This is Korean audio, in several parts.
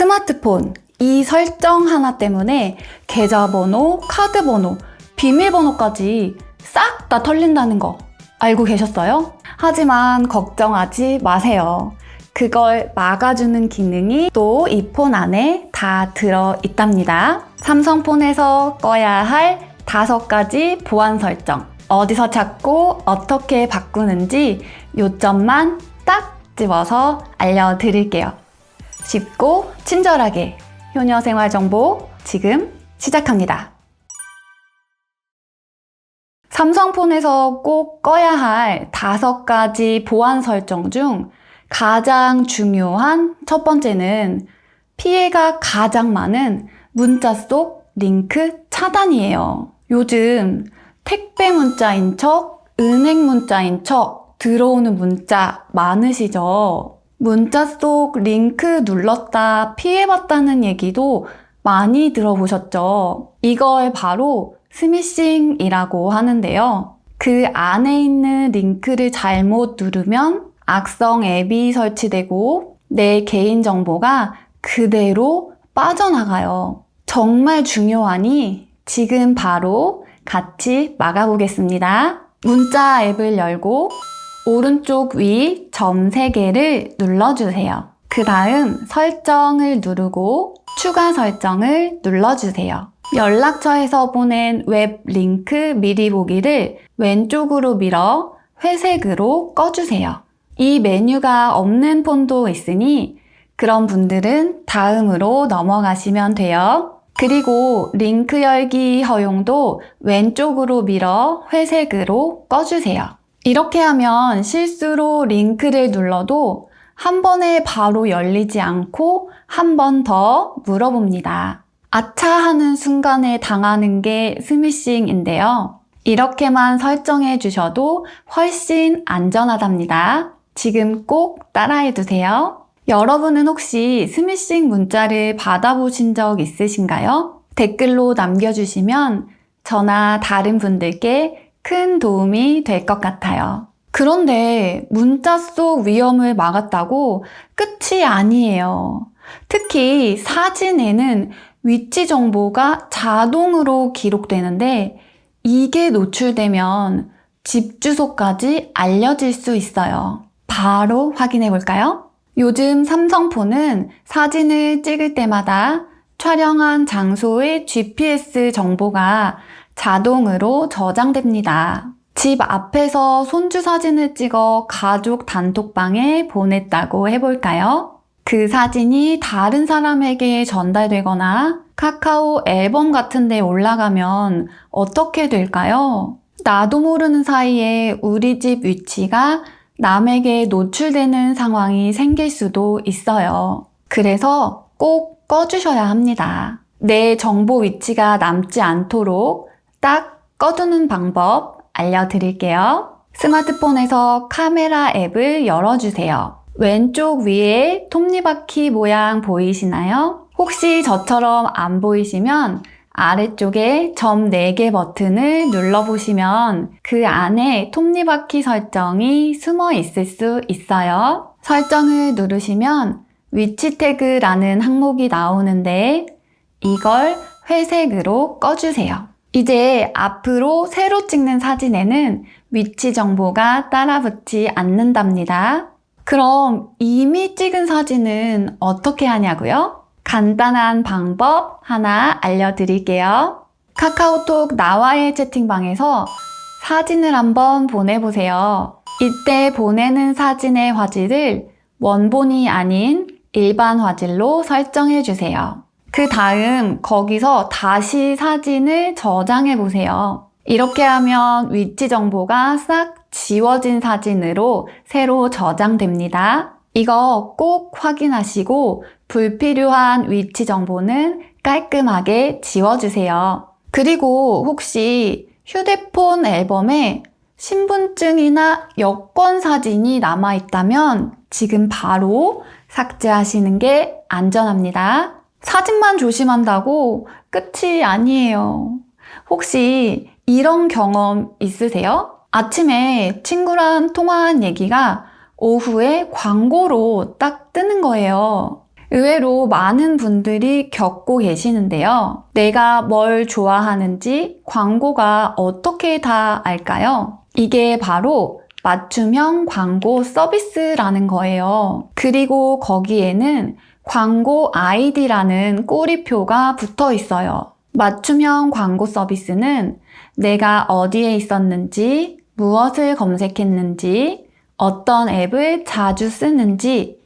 스마트폰 이 설정 하나 때문에 계좌번호, 카드번호, 비밀번호까지 싹 다 털린다는 거 알고 계셨어요? 하지만 걱정하지 마세요. 그걸 막아주는 기능이 또 이 폰 안에 다 들어 있답니다. 삼성폰에서 꺼야 할 다섯 가지 보안 설정. 어디서 찾고 어떻게 바꾸는지 요점만 딱 집어서 알려드릴게요. 쉽고 친절하게 효녀 생활 정보 지금 시작합니다. 삼성폰에서 꼭 꺼야 할 다섯 가지 보안 설정 중 가장 중요한 첫 번째는 피해가 가장 많은 문자 속 링크 차단이에요. 요즘 택배 문자인 척, 은행 문자인 척 들어오는 문자 많으시죠? 문자 속 링크 눌렀다 피해봤다는 얘기도 많이 들어보셨죠? 이걸 바로 스미싱이라고 하는데요. 그 안에 있는 링크를 잘못 누르면 악성 앱이 설치되고 내 개인정보가 그대로 빠져나가요. 정말 중요하니 지금 바로 같이 막아보겠습니다. 문자 앱을 열고 오른쪽 위 점 3개를 눌러주세요. 그 다음 설정을 누르고 추가 설정을 눌러주세요. 연락처에서 보낸 웹 링크 미리 보기를 왼쪽으로 밀어 회색으로 꺼주세요. 이 메뉴가 없는 폰도 있으니 그런 분들은 다음으로 넘어가시면 돼요. 그리고 링크 열기 허용도 왼쪽으로 밀어 회색으로 꺼주세요. 이렇게 하면 실수로 링크를 눌러도 한 번에 바로 열리지 않고 한 번 더 물어봅니다. 아차 하는 순간에 당하는 게 스미싱인데요. 이렇게만 설정해 주셔도 훨씬 안전하답니다. 지금 꼭 따라해 두세요. 여러분은 혹시 스미싱 문자를 받아보신 적 있으신가요? 댓글로 남겨주시면 저나 다른 분들께 큰 도움이 될 것 같아요. 그런데 문자 속 위험을 막았다고 끝이 아니에요. 특히 사진에는 위치 정보가 자동으로 기록되는데 이게 노출되면 집 주소까지 알려질 수 있어요. 바로 확인해 볼까요? 요즘 삼성폰은 사진을 찍을 때마다 촬영한 장소의 GPS 정보가 자동으로 저장됩니다. 집 앞에서 손주 사진을 찍어 가족 단톡방에 보냈다고 해볼까요? 그 사진이 다른 사람에게 전달되거나 카카오 앨범 같은 데 올라가면 어떻게 될까요? 나도 모르는 사이에 우리 집 위치가 남에게 노출되는 상황이 생길 수도 있어요. 그래서 꼭 꺼주셔야 합니다. 내 정보 위치가 남지 않도록 딱 꺼두는 방법 알려드릴게요. 스마트폰에서 카메라 앱을 열어주세요. 왼쪽 위에 톱니바퀴 모양 보이시나요? 혹시 저처럼 안 보이시면 아래쪽에 점 4개 버튼을 눌러보시면 그 안에 톱니바퀴 설정이 숨어 있을 수 있어요. 설정을 누르시면 위치 태그라는 항목이 나오는데 이걸 회색으로 꺼주세요. 이제 앞으로 새로 찍는 사진에는 위치 정보가 따라붙지 않는답니다. 그럼 이미 찍은 사진은 어떻게 하냐고요? 간단한 방법 하나 알려드릴게요. 카카오톡 나와의 채팅방에서 사진을 한번 보내보세요. 이때 보내는 사진의 화질을 원본이 아닌 일반 화질로 설정해 주세요. 그 다음 거기서 다시 사진을 저장해 보세요. 이렇게 하면 위치 정보가 싹 지워진 사진으로 새로 저장됩니다. 이거 꼭 확인하시고 불필요한 위치 정보는 깔끔하게 지워주세요. 그리고 혹시 휴대폰 앨범에 신분증이나 여권 사진이 남아있다면 지금 바로 삭제하시는 게 안전합니다. 사진만 조심한다고 끝이 아니에요. 혹시 이런 경험 있으세요? 아침에 친구랑 통화한 얘기가 오후에 광고로 딱 뜨는 거예요. 의외로 많은 분들이 겪고 계시는데요. 내가 뭘 좋아하는지 광고가 어떻게 다 알까요? 이게 바로 맞춤형 광고 서비스라는 거예요. 그리고 거기에는 광고 아이디라는 꼬리표가 붙어 있어요. 맞춤형 광고 서비스는 내가 어디에 있었는지, 무엇을 검색했는지, 어떤 앱을 자주 쓰는지,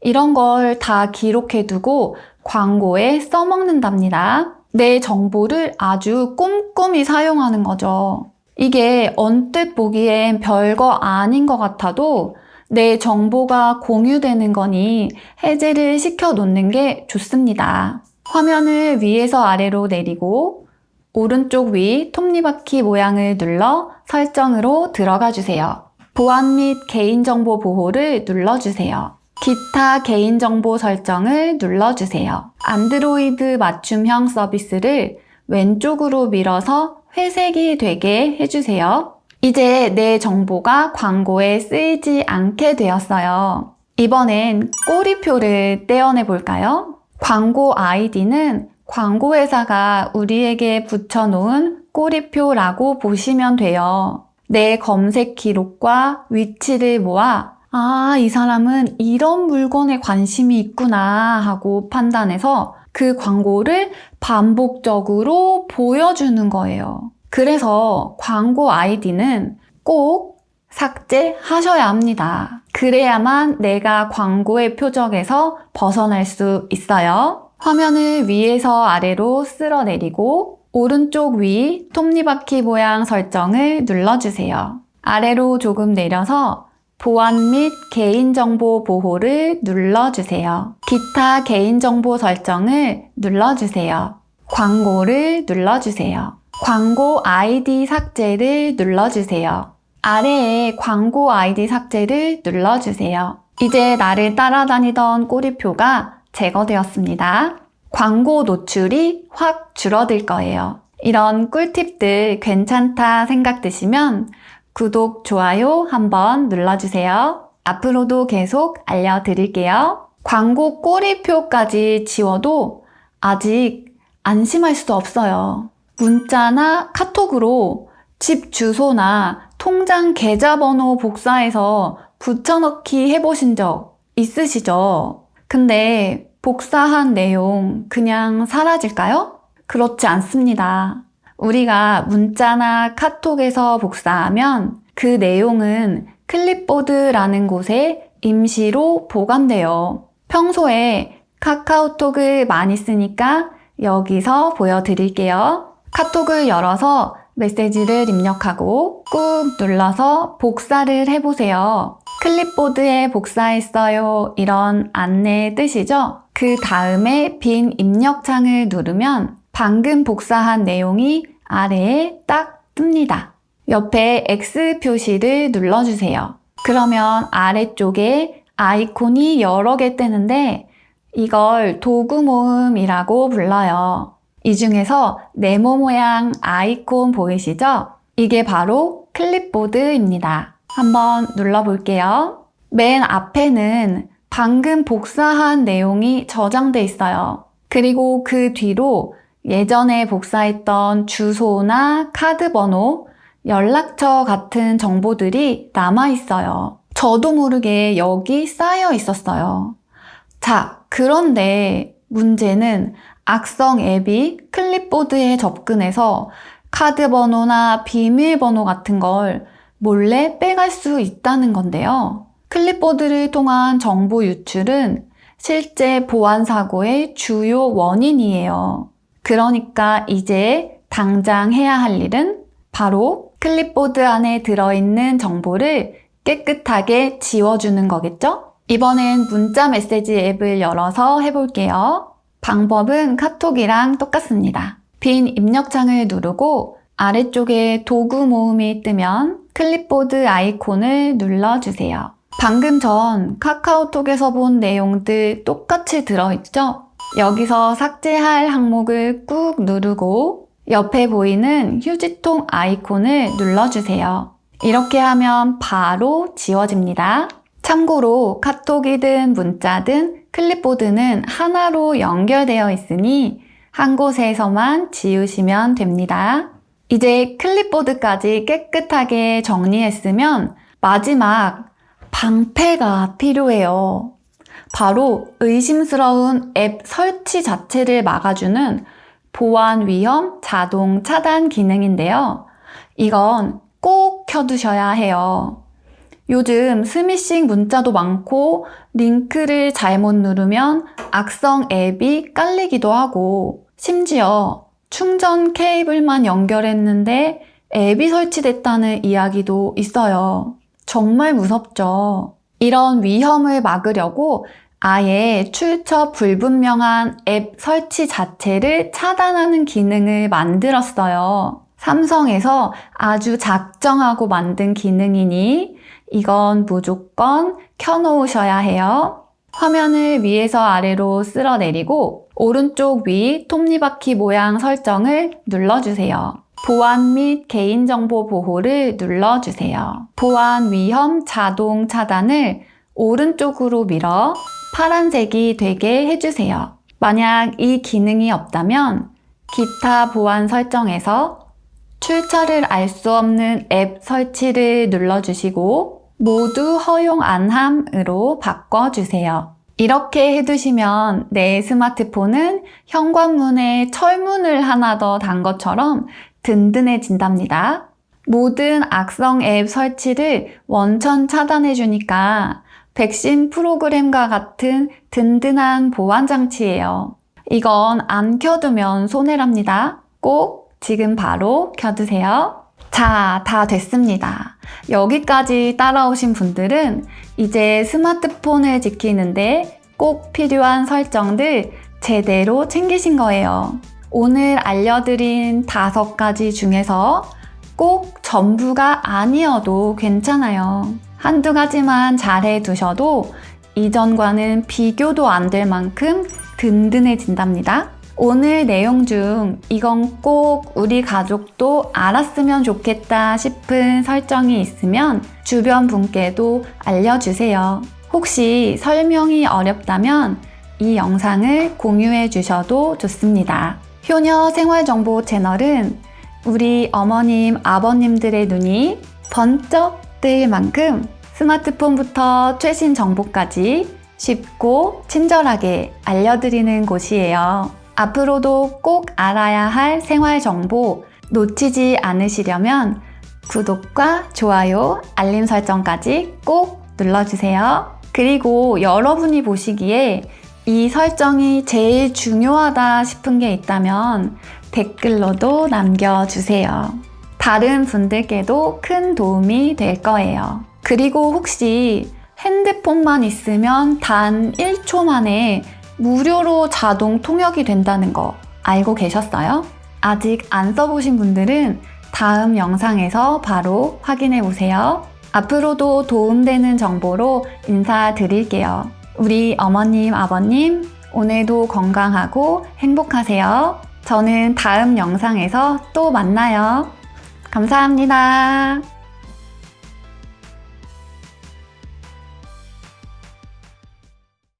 이런 걸 다 기록해 두고 광고에 써먹는답니다. 내 정보를 아주 꼼꼼히 사용하는 거죠. 이게 언뜻 보기엔 별거 아닌 것 같아도 내 정보가 공유되는 거니 해제를 시켜 놓는 게 좋습니다. 화면을 위에서 아래로 내리고 오른쪽 위 톱니바퀴 모양을 눌러 설정으로 들어가 주세요. 보안 및 개인정보 보호를 눌러주세요. 기타 개인정보 설정을 눌러주세요. 안드로이드 맞춤형 서비스를 왼쪽으로 밀어서 회색이 되게 해주세요. 이제 내 정보가 광고에 쓰이지 않게 되었어요. 이번엔 꼬리표를 떼어내 볼까요? 광고 아이디는 광고회사가 우리에게 붙여놓은 꼬리표라고 보시면 돼요. 내 검색 기록과 위치를 모아 아, 이 사람은 이런 물건에 관심이 있구나 하고 판단해서 그 광고를 반복적으로 보여주는 거예요. 그래서 광고 아이디는 꼭 삭제하셔야 합니다. 그래야만 내가 광고의 표적에서 벗어날 수 있어요. 화면을 위에서 아래로 쓸어내리고 오른쪽 위 톱니바퀴 모양 설정을 눌러주세요. 아래로 조금 내려서 보안 및 개인정보 보호를 눌러주세요. 기타 개인정보 설정을 눌러주세요. 광고를 눌러주세요. 광고 아이디 삭제를 눌러주세요. 아래에 광고 아이디 삭제를 눌러주세요. 이제 나를 따라다니던 꼬리표가 제거되었습니다. 광고 노출이 확 줄어들 거예요. 이런 꿀팁들 괜찮다 생각되시면 구독, 좋아요 한번 눌러주세요. 앞으로도 계속 알려드릴게요. 광고 꼬리표까지 지워도 아직 안심할 수 없어요. 문자나 카톡으로 집 주소나 통장 계좌번호 복사해서 붙여넣기 해보신 적 있으시죠? 근데 복사한 내용 그냥 사라질까요? 그렇지 않습니다. 우리가 문자나 카톡에서 복사하면 그 내용은 클립보드라는 곳에 임시로 보관돼요. 평소에 카카오톡을 많이 쓰니까 여기서 보여드릴게요. 카톡을 열어서 메시지를 입력하고 꾹 눌러서 복사를 해보세요. 클립보드에 복사했어요. 이런 안내 뜻이죠? 그 다음에 빈 입력창을 누르면 방금 복사한 내용이 아래에 딱 뜹니다. 옆에 X 표시를 눌러주세요. 그러면 아래쪽에 아이콘이 여러 개 뜨는데 이걸 도구 모음이라고 불러요. 이 중에서 네모 모양 아이콘 보이시죠? 이게 바로 클립보드입니다. 한번 눌러볼게요. 맨 앞에는 방금 복사한 내용이 저장돼 있어요. 그리고 그 뒤로 예전에 복사했던 주소나 카드 번호, 연락처 같은 정보들이 남아 있어요. 저도 모르게 여기 쌓여 있었어요. 자, 그런데 문제는 악성 앱이 클립보드에 접근해서 카드 번호나 비밀번호 같은 걸 몰래 빼갈 수 있다는 건데요. 클립보드를 통한 정보 유출은 실제 보안 사고의 주요 원인이에요. 그러니까 이제 당장 해야 할 일은 바로 클립보드 안에 들어있는 정보를 깨끗하게 지워주는 거겠죠? 이번엔 문자 메시지 앱을 열어서 해볼게요. 방법은 카톡이랑 똑같습니다. 빈 입력창을 누르고 아래쪽에 도구 모음이 뜨면 클립보드 아이콘을 눌러주세요. 방금 전 카카오톡에서 본 내용들 똑같이 들어있죠? 여기서 삭제할 항목을 꾹 누르고 옆에 보이는 휴지통 아이콘을 눌러주세요. 이렇게 하면 바로 지워집니다. 참고로 카톡이든 문자든 클립보드는 하나로 연결되어 있으니 한 곳에서만 지우시면 됩니다. 이제 클립보드까지 깨끗하게 정리했으면 마지막 방패가 필요해요. 바로 의심스러운 앱 설치 자체를 막아주는 보안 위험 자동 차단 기능인데요. 이건 꼭 켜두셔야 해요. 요즘 스미싱 문자도 많고 링크를 잘못 누르면 악성 앱이 깔리기도 하고 심지어 충전 케이블만 연결했는데 앱이 설치됐다는 이야기도 있어요. 정말 무섭죠. 이런 위험을 막으려고 아예 출처 불분명한 앱 설치 자체를 차단하는 기능을 만들었어요. 삼성에서 아주 작정하고 만든 기능이니 이건 무조건 켜놓으셔야 해요. 화면을 위에서 아래로 쓸어내리고 오른쪽 위 톱니바퀴 모양 설정을 눌러주세요. 보안 및 개인정보 보호를 눌러주세요. 보안 위험 자동 차단을 오른쪽으로 밀어 파란색이 되게 해주세요. 만약 이 기능이 없다면 기타 보안 설정에서 출처를 알 수 없는 앱 설치를 눌러주시고 모두 허용 안함으로 바꿔주세요. 이렇게 해두시면 내 스마트폰은 현관문에 철문을 하나 더 단 것처럼 든든해진답니다. 모든 악성 앱 설치를 원천 차단해주니까 백신 프로그램과 같은 든든한 보안 장치예요. 이건 안 켜두면 손해랍니다. 꼭 지금 바로 켜두세요. 자, 다 됐습니다. 여기까지 따라오신 분들은 이제 스마트폰을 지키는데 꼭 필요한 설정들 제대로 챙기신 거예요. 오늘 알려드린 다섯 가지 중에서 꼭 전부가 아니어도 괜찮아요. 한두 가지만 잘해 두셔도 이전과는 비교도 안 될 만큼 든든해진답니다. 오늘 내용 중 이건 꼭 우리 가족도 알았으면 좋겠다 싶은 설정이 있으면 주변 분께도 알려주세요. 혹시 설명이 어렵다면 이 영상을 공유해 주셔도 좋습니다. 효녀 생활정보 채널은 우리 어머님, 아버님들의 눈이 번쩍 뜰 만큼 스마트폰부터 최신 정보까지 쉽고 친절하게 알려드리는 곳이에요. 앞으로도 꼭 알아야 할 생활 정보 놓치지 않으시려면 구독과 좋아요, 알림 설정까지 꼭 눌러주세요. 그리고 여러분이 보시기에 이 설정이 제일 중요하다 싶은 게 있다면 댓글로도 남겨주세요. 다른 분들께도 큰 도움이 될 거예요. 그리고 혹시 핸드폰만 있으면 단 1초 만에 무료로 자동 통역이 된다는 거 알고 계셨어요? 아직 안 써보신 분들은 다음 영상에서 바로 확인해 보세요. 앞으로도 도움되는 정보로 인사드릴게요. 우리 어머님, 아버님, 오늘도 건강하고 행복하세요. 저는 다음 영상에서 또 만나요. 감사합니다.